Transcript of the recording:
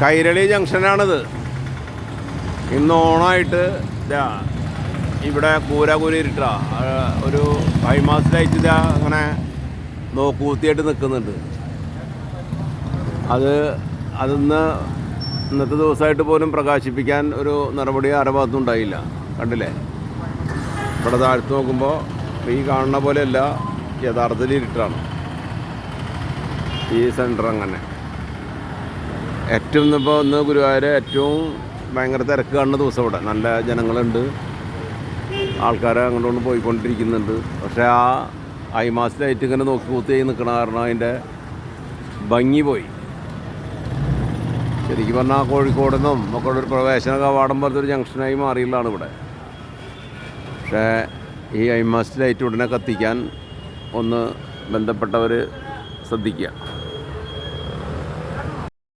കൈരളി ജംഗ്ഷനാണിത്. ഇന്ന് ഓണായിട്ട് ദാ ഇവിടെ കൂര ഇരുട്ടാ. ഒരു ഹൈമാസ് ലൈറ്റ് ഇതാ അങ്ങനെ നോക്കൂത്തിയായിട്ട് നിൽക്കുന്നുണ്ട് അത് അതിന്ന് ഇന്നത്തെ ദിവസമായിട്ട് പോലും പ്രകാശിപ്പിക്കാൻ ഒരു നടപടി ആരഭാഗത്തും ഉണ്ടായില്ല. കണ്ടില്ലേ? ഇവിടെ താഴ്ത്ത് നോക്കുമ്പോൾ ഈ കാണുന്ന പോലെയല്ല യഥാർത്ഥത്തിൽ ഇരുട്ടാണ്. ഈ സെന്റർ അങ്ങനെ. ഏറ്റവും ഇപ്പോൾ ഇന്ന് ഗുരുവായൂർ ഏറ്റവും ഭയങ്കര തിരക്ക് കാണുന്ന ദിവസം ഇവിടെ. നല്ല ജനങ്ങളുണ്ട്. ആൾക്കാരെ അങ്ങോട്ട് പോയിക്കൊണ്ടിരിക്കുന്നുണ്ട്. പക്ഷേ ആ ഐമാസ് ലൈറ്റ് ഇങ്ങനെ നോക്കി കൂത്തി നിൽക്കണ കാരണം അതിന്റെ ഭംഗി പോയി. ശരിക്കും പറഞ്ഞാൽ കോഴിക്കോട് നിന്നും ഒക്കെ ഒരു പ്രവേശന കവാടം പോലത്തെ ഒരു ജംഗ്ഷനായി മാറിയുള്ളതാണ് ഇവിടെ. പക്ഷേ ഈ ഐമാസ് ലൈറ്റ് ഉടനെ കത്തിക്കാൻ ഒന്ന് ബന്ധപ്പെട്ടവർ ശ്രദ്ധിക്കുക.